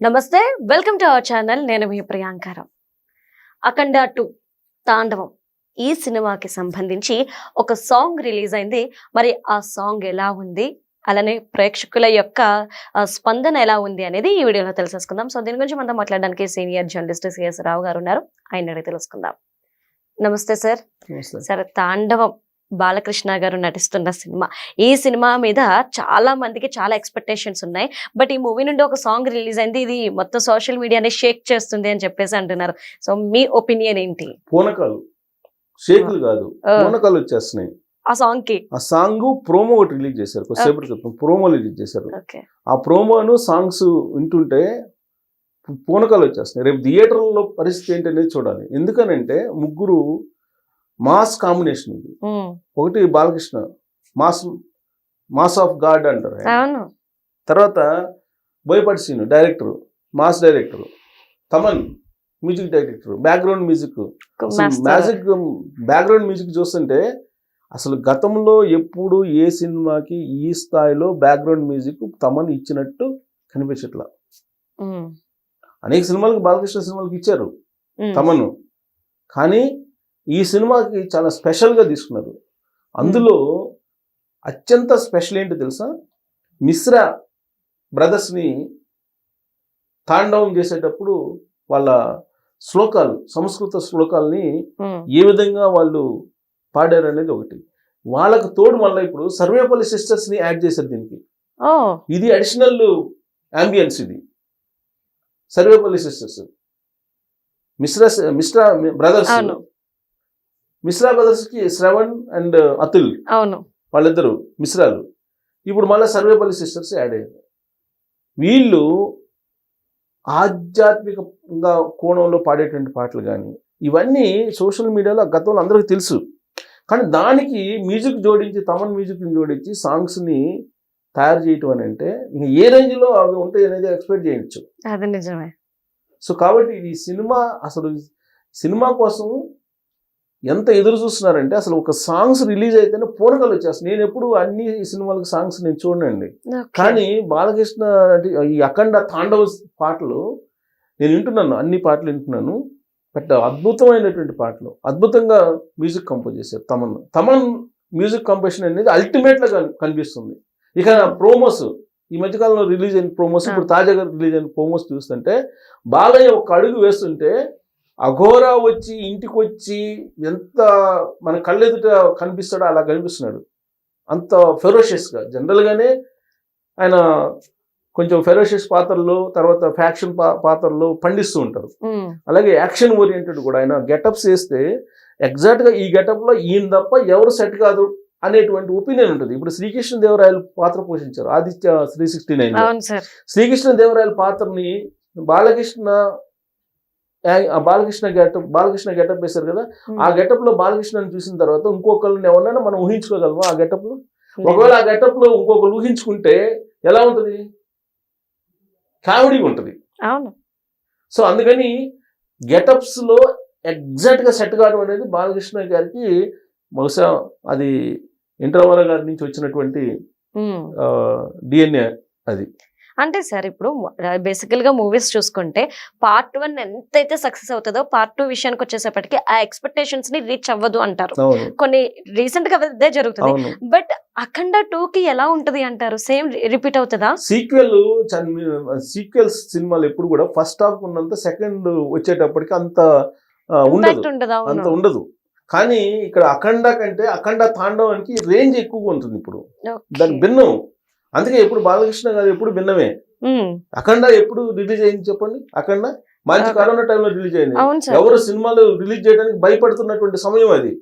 నమస్తే welcome to our channel. నేను మీ ప్రియాంకారం. అఖండ two తాండవం. ఈ సినిమాకి సంబంధించి ఒక సాంగ్ రిలీజ్ అయింది. మరి ఆ సాంగ్ ఎలా ఉంది? అలానే ప్రేక్షకుల యొక్క స్పందన ఎలా ఉంది అనేది ఈ వీడియోలో తెలుసుకుందాం సో దీని గురించి మనతో మాట్లాడడానికి సీనియర్ జర్నలిస్ట్ సిఎస్ రావు గారు ఉన్నారు. ఆయన అడిగి తెలుసుకుందాం. నమస్తే సార్. సరే తాండవం. బాలకృష్ణ గారు నటిస్తున్న సినిమా. ఈ సినిమా మీద చాలా మందికి చాలా ఎక్స్పెక్టేషన్స్ ఉన్నాయి. బట్ ఈ మూవీ నుండి ఒక సాంగ్ రిలీజ్ అయింది. ఇది మొత్తం సోషల్ మీడియాని షేక్ చేస్తుంది అని చెప్పేసి అంటున్నారు. సో మీ ఒపీనియన్ ఏంటి? పూనకాలు. షేకులు కాదు. పూనకాలు వచ్చేస్తున్నాయి. ఆ సాంగ్కి? ఆ సాంగ్ ప్రోమో ఒకటి రిలీజ్ చేశారు. కొద్దిసేపటి క్రితం ప్రోమో రిలీజ్ చేశారు. ఆ ప్రోమోను సాంగ్స్ వింటుంటే పూనకాలు వచ్చేస్తున్నాయి. రేపు థియేటర్లో పరిస్థితి ఏంటి అనేది చూడాలి. ఎందుకనంటే ముగ్గురు మాస్ కాంబినేషన్ ఇది. ఒకటి Balakrishna mass mass of god అంటారు తర్వాత Boyapati Seenu director mass director Thaman music director background music. Magic background music చూస్తుంటే అసలు గతంలో ఎప్పుడు ఏ సినిమాకి ఈ స్థాయిలో బ్యాక్గ్రౌండ్ మ్యూజిక్ తమన్ ఇచ్చినట్టు కనిపించట్లా. అనేక సినిమాలకు బాలకృష్ణ సినిమాలకు ఇచ్చారు తమను. కానీ ఈ సినిమాకి చాలా స్పెషల్గా తీసుకున్నారు. అందులో అత్యంత స్పెషల్ ఏంటి తెలుసా? మిశ్రా బ్రదర్స్ని తాండవం చేసేటప్పుడు వాళ్ళ శ్లోకాలు సంస్కృత శ్లోకాల్ని ఏ విధంగా వాళ్ళు పాడారు అనేది ఒకటి. వాళ్ళకు తోడు మళ్ళీ ఇప్పుడు సర్వేపల్లి సిస్టర్స్ని యాడ్ చేశారు దీనికి. ఇది అడిషనల్ అంబియన్స్ ఇది. సర్వేపల్లి సిస్టర్స్. మిశ్రా మిశ్రా బ్రదర్స్. మిశ్రా బ్రదర్స్కి శ్రవణ్ అండ్ అతుల్ అవును. వాళ్ళిద్దరు మిశ్రాలు. ఇప్పుడు మళ్ళీ సర్వేపల్లి సిస్టర్స్ యాడ్ అయ్యారు. వీళ్ళు ఆధ్యాత్మికంగా కోణంలో పాడేటువంటి పాటలు కానీ ఇవన్నీ సోషల్ మీడియాలో గతంలో అందరికీ తెలుసు. కానీ దానికి మ్యూజిక్ జోడించి తమన్ మ్యూజిక్ని జోడించి సాంగ్స్ని తయారు చేయటం అని అంటే ఇంక ఏ రేంజ్లో అవి ఉంటాయి అనేది ఎక్స్పెక్ట్ చేయొచ్చు. అది నిజమే. సో కాబట్టి ఈ సినిమా అసలు సినిమా కోసం ఎంత ఎదురు చూస్తున్నారంటే అసలు ఒక సాంగ్స్ రిలీజ్ అయితేనే పూనకలు వచ్చేస్తాయి నేను ఎప్పుడు అన్ని సినిమాలకు సాంగ్స్ నేను చూడండి. కానీ బాలకృష్ణ అంటే ఈ అఖండ తాండవ పాటలు నేను వింటున్నాను అన్ని పాటలు వింటున్నాను. బట్ అద్భుతమైనటువంటి పాటలు. అద్భుతంగా మ్యూజిక్ కంపోజ్ చేశారు తమన్. తమన్ మ్యూజిక్ కంపోజిషన్ అనేది అల్టిమేట్గా కనిపిస్తుంది. ఇక ప్రోమోస్ ఈ మధ్యకాలంలో రిలీజ్ అయిన ప్రోమోస్ ఇప్పుడు తాజాగా రిలీజ్ అయిన ప్రోమోస్ చూస్తుంటే బాలయ్య ఒక అడుగు వేస్తుంటే అఘోరా వచ్చి ఇంటికి వచ్చి ఎంత మన కళ్ళెదుట కనిపిస్తాడో అలా కనిపిస్తున్నాడు. అంత ఫెరోషియస్గా జనరల్గానే ఆయన కొంచెం ఫెరోషియస్ పాత్రలు తర్వాత ఫ్యాక్షన్ పాత్రలు పండిస్తూ ఉంటారు. అలాగే యాక్షన్ ఓరియంటెడ్ కూడా ఆయన గెటప్స్ వేస్తే ఎగ్జాక్ట్గా ఈ గెటప్లో ఈయన తప్ప ఎవరు సెట్ కాదు అనేటువంటి ఒపీనియన్ ఉంటుంది. ఇప్పుడు శ్రీకృష్ణ దేవరాయలు పాత్ర పోషించారు. Aditya three sixty nine Srikrishna దేవరాయల పాత్రని బాలకృష్ణ బాలకృష్ణ గెటప్ బాలకృష్ణ గెటప్ వేశారు కదా? ఆ గెటప్లో బాలకృష్ణని చూసిన తర్వాత ఇంకొకరిని ఎవరైనా మనం ఊహించుకోగలమా ఆ గెటప్లో ఒకవేళ ఆ గెటప్లో ఇంకొకరు ఊహించుకుంటే ఎలా ఉంటది? కామెడీ ఉంటది. అవును. సో అందుకని గెటప్స్లో ఎగ్జాక్ట్గా సెట్ కావడం అనేది బాలకృష్ణ గారికి బహుశా అది ఇంటర్వల గారి నుంచి వచ్చినటువంటి. డిఎన్ఏ అది. అంటే సార్ ఇప్పుడు బేసికల్గా మూవీస్ చూసుకుంటే పార్ట్ వన్ ఎంతైతే సక్సెస్ అవుతుందో పార్ట్ టూ విషయానికి వచ్చేసేపటికి ఆ ఎక్స్పెక్టేషన్స్ని రీచ్ అవ్వదు అంటారు. కొన్ని రీసెంట్గా అదే జరుగుతుంది. బట్ అఖండ టూ కి ఎలా ఉంటది అంటారు? సేమ్ రిపీట్ అవుతుందా? సీక్వెల్ సీక్వెల్స్ సినిమాలు ఎప్పుడు కూడా ఫస్ట్ హాఫ్ ఉన్నంత సెకండ్ వచ్చేటప్పటికి అంత ఉండదు. అంత ఉండదు. కానీ ఇక్కడ అఖండ కంటే అఖండ తాండవానికి రేంజ్ ఎక్కువగా ఉంటుంది ఇప్పుడు. దానికి భిన్నం. అందుకే ఎప్పుడు బాలకృష్ణ గారు ఎప్పుడు భిన్నమే. అఖండ ఎప్పుడు రిలీజ్ అయింది చెప్పండి? అఖండ? మంచి. కరోనా టైంలో రిలీజ్ అయింది. ఎవరు సినిమాలు రిలీజ్ చేయడానికి భయపడుతున్నటువంటి సమయం అది.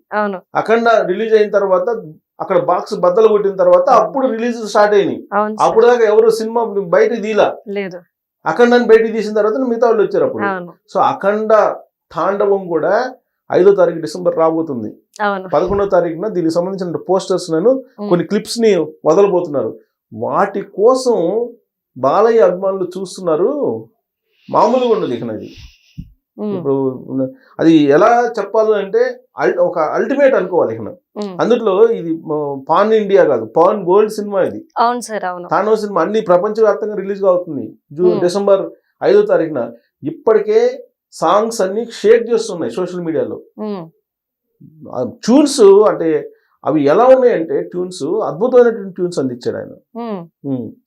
అఖండ రిలీజ్ అయిన తర్వాత అక్కడ బాక్స్ బద్దలు కొట్టిన తర్వాత అప్పుడు రిలీజ్ స్టార్ట్ అయినాయి. అప్పుడు. దాకా ఎవరు సినిమా బయట తీలా. లేదు. అఖండాన్ని బయటికి తీసిన తర్వాత మిగతా వాళ్ళు వచ్చారు అప్పుడు. సో అఖండ తాండవం కూడా ఐదో తారీఖు డిసెంబర్ రాబోతుంది. పదకొండో తారీఖున దీనికి సంబంధించిన పోస్టర్స్ నను. కొన్ని క్లిప్స్ని వదలబోతున్నారు. వాటి కోసం బాలయ్య అభిమానులు చూస్తున్నారు. మామూలుగా ఉండదు ఇక అది ఉమ్. ఇప్పుడు అది ఎలా చెప్పాలి అంటే ఒక అల్టిమేట్ అనుకోవాలి ఇక ఉమ్. అందులో ఇది పాన్ ఇండియా కాదు పాన్ గోల్డ్ సినిమా ఇది. అవును సార్ అవును. తాండవ సినిమా అన్ని ప్రపంచవ్యాప్తంగా రిలీజ్ అవుతుంది జూ Hmm. డిసెంబర్ ఐదో తారీఖున. ఇప్పటికే సాంగ్స్ అన్ని షేర్ చేస్తున్నాయి సోషల్ మీడియాలో. ట్యూన్స్ అంటే అవి ఎలా ఉన్నాయంటే ట్యూన్స్ అద్భుతమైనటువంటి ట్యూన్స్ అందించాడు ఆయన.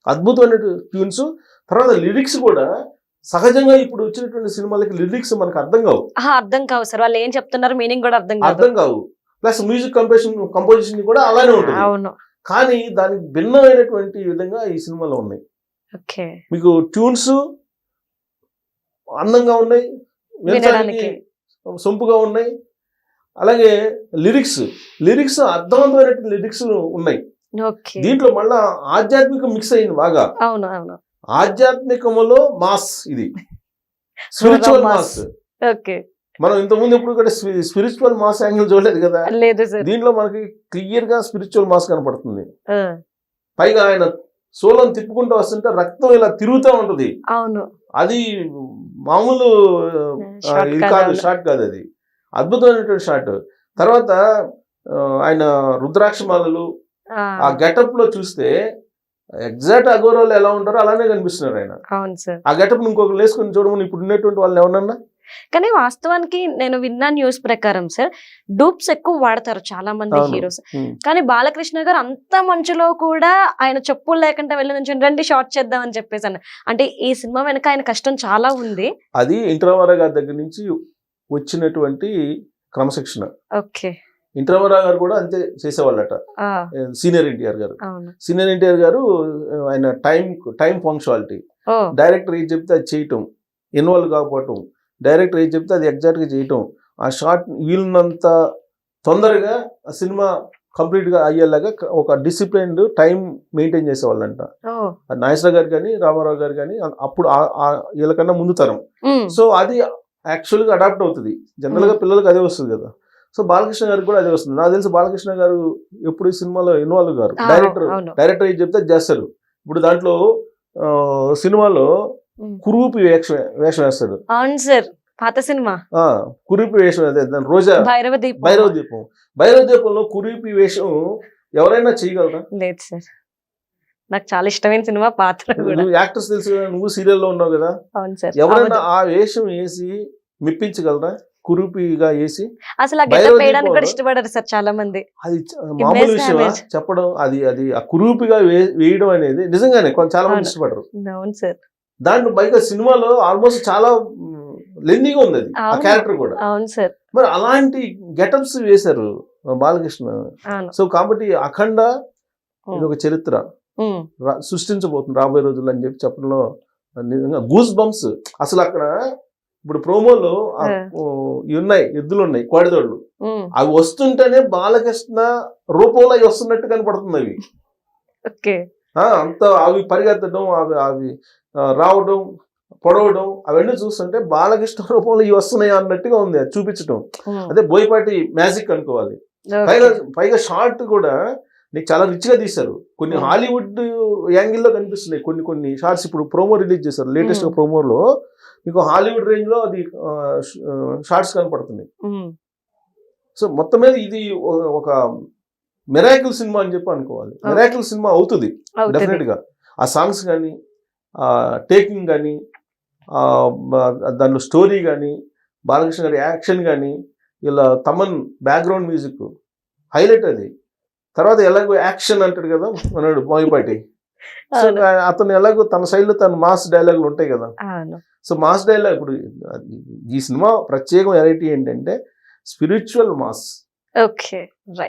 అద్భుతమైన ట్యూన్స్. తర్వాత లిరిక్స్ కూడా సహజంగా ఇప్పుడు వచ్చినటువంటి సినిమాలకి లిరిక్స్ మనకు అర్థం కావు. అర్థం కావు సార్. వాళ్ళు ఏం చెప్తున్నారు? మీనింగ్ కూడా అర్థం కాదు. అర్థం కావు. ప్లస్ మ్యూజిక్ కంపోజిషన్ కంపోజిషన్ కూడా అలానే ఉంటుంది. అవును. కానీ దానికి భిన్నమైనటువంటి విధంగా ఈ సినిమాలో ఉన్నాయి. మీకు ట్యూన్స్ అందంగా ఉన్నాయి. సొంపుగా ఉన్నాయి. అలాగే లిరిక్స్ లిరిక్స్ అర్థవంతమైనటువంటి లిరిక్స్ ఉన్నాయి. దీంట్లో మళ్ళా ఆధ్యాత్మికం మిక్స్ అయింది బాగా. ఆధ్యాత్మికములో మాస్ ఇది. స్పిరిచువల్. మాస్. ఓకే. మనం ఇంతకుముందు ఎప్పుడు కూడా స్పిరిచువల్ మాస్ యాంగిల్ చూడలేదు కదా? దీంట్లో మనకి క్లియర్గా స్పిరిచువల్ మాస్ కనపడుతుంది. పైగా ఆయన సోలం తిప్పుకుంటూ వస్తుంటే రక్తం ఇలా తిరుగుతూ ఉంటది. అవును. అది మామూలు కాదు. షాట్ కాదు అది. అద్భుతమైనటువంటి షాట్ తర్వాత ఆయన రుద్రాక్షమాలలు ఆ, ఆ గెటప్లో చూస్తే ఎగ్జాక్ట్ అగోరాలు ఎలా ఉంటారో అలానే కనిపిస్తున్నారు ఆయన. ఆ గెటప్ ఇంకొకరు వేసుకొని చూడమని ఇప్పుడు ఉన్నటువంటి వాళ్ళు ఎవరన్నా కానీ వాస్తవానికి నేను విన్న న్యూస్ ప్రకారం సార్ డూప్స్ ఎక్కువ వాడతారు చాలా మంది. హీరోస్. కానీ బాలకృష్ణ గారు అంత మంచులో కూడా ఆయన చెప్పులు లేకుండా వెళ్ళి నుంచి రండి షార్ట్ చేద్దాం అని చెప్పేసి అంటే ఈ సినిమా వెనక ఆయన కష్టం చాలా ఉంది. అది ఇంటర్వరా గారి దగ్గర నుంచి వచ్చినటువంటి క్రమశిక్షణ. ఓకే. గారు కూడా అంతే చేసేవాళ్ళట. సీనియర్ ఎన్టీఆర్ గారు. సీనియర్ ఎన్టీఆర్ గారు ఆయన టైం టైం ఫంక్చువాలిటీ ఓ. డైరెక్టర్ ఏది చెప్తే అది చేయటం ఇన్వాల్వ్ కాకపోవటం డైరెక్టర్ ఏది చెప్తే అది ఎగ్జాక్ట్గా చేయటం ఆ షార్ట్ వీలున్నంత తొందరగా ఆ సినిమా కంప్లీట్గా అయ్యేలాగా ఒక డిసిప్లైన్డ్ టైం మెయింటైన్ చేసేవాళ్ళంట. నాగేశ్వర గారు కానీ రామారావు గారు కానీ అప్పుడు వీళ్ళకన్నా ముందు తరం. సో అది యాక్చువల్గా అడాప్ట్ అవుతుంది. జనరల్గా పిల్లలకి అదే వస్తుంది కదా. సో బాలకృష్ణ గారికి కూడా అదే వస్తుంది. నాకు తెలిసి బాలకృష్ణ గారు ఎప్పుడు ఈ సినిమాలో ఇన్వాల్వ్ గారు డైరెక్టర్ డైరెక్టర్ ఏది చెప్తే చేస్తారు. ఇప్పుడు దాంట్లో సినిమాలో ఉమ్. కురూపి వేషం వేషం వేస్తాడు. అవును సార్ పాత సినిమా. కురూపి వేషం రోజా భైరవ దీపం. భైరవ దీపం. భైరవ దీపంలో కురూపి వేషం ఎవరైనా చేయగలరా? లేదు సార్. నాకు చాలా ఇష్టమైన సినిమా పాత్ర యాక్టర్స్ తెలుసు నువ్వు సీరియల్లో ఉన్నావు కదా. అవును సార్. ఎవరైనా. ఆ వేషం వేసి మెప్పించగలరా? కురూపిగా వేసి? అసలు వేయడానికి కూడా ఇష్టపడరు సార్ చాలా మంది. అది మామూలు విషయమా? damage. చెప్పడం అది అది ఆ కురూపిగా వేయడం అనేది నిజంగానే చాలా మంది. ఇష్టపడరు. అవును సార్. దాంట్లో పైగా సినిమాలో ఆల్మోస్ట్ చాలా లెందీగా ఉంది అది ఆ. క్యారెక్టర్ కూడా. అవును సార్. మరి అలాంటి గెటప్స్ వేశారు బాలకృష్ణ. సో కాబట్టి అఖండ ఇది ఒక చరిత్ర. సృష్టించబోతుంది రాబోయే రోజుల్లో అని చెప్పి చెప్పడంలో నిజంగా గూస్ బంప్స్ అసలు అక్కడ ఇప్పుడు ప్రోమోలో ఉన్నాయి ఎద్దులు ఉన్నాయి కోడిదోళ్ళు. అవి వస్తుంటేనే బాలకృష్ణ రూపంలో అవి వస్తున్నట్టు కనపడుతుంది అవి. అంత అవి పరిగెత్తడం అవి అవి రావడం పొడవడం అవన్నీ చూస్తుంటే బాలకృష్ణ రూపంలో ఇవి వస్తున్నాయి అన్నట్టుగా ఉంది అది చూపించడం అదే బోయపాటి మ్యాజిక్ అనుకోవాలి. పైగా పైగా షార్ట్ కూడా నీకు చాలా రిచ్గా తీశారు. కొన్ని Hmm. హాలీవుడ్ యాంగిల్లో కనిపిస్తున్నాయి. కొన్ని కొన్ని షార్ట్స్ ఇప్పుడు ప్రోమో రిలీజ్ చేశారు. Latest Hmm. ప్రోమోలో మీకు హాలీవుడ్ రేంజ్లో అది షార్ట్స్ కనపడుతున్నాయి. సో మొత్తం మీద ఇది ఒక- మెరాకిల్ సినిమా అని చెప్పి అనుకోవాలి. మెరాకిల్ సినిమా అవుతుంది. అవుతుంది. డెఫినెట్గా. ఆ సాంగ్స్ కానీ ఆ టేకింగ్ కానీ దాంట్లో స్టోరీ కానీ బాలకృష్ణ గారి యాక్షన్ కానీ ఇలా తమన్ బ్యాక్గ్రౌండ్ మ్యూజిక్ హైలైట్ అది. తర్వాత ఎలాగో యాక్షన్ అంటాడు కదా మనడు మోయిపాటి సో. అతను ఎలాగో తన సైడ్లో తన మాస్ డైలాగులు ఉంటాయి కదా. సో మాస్ డైలాగ్ ఇప్పుడు ఈ సినిమా ప్రత్యేకం వెరైటీ ఏంటంటే స్పిరిచువల్ మాస్. Okay right.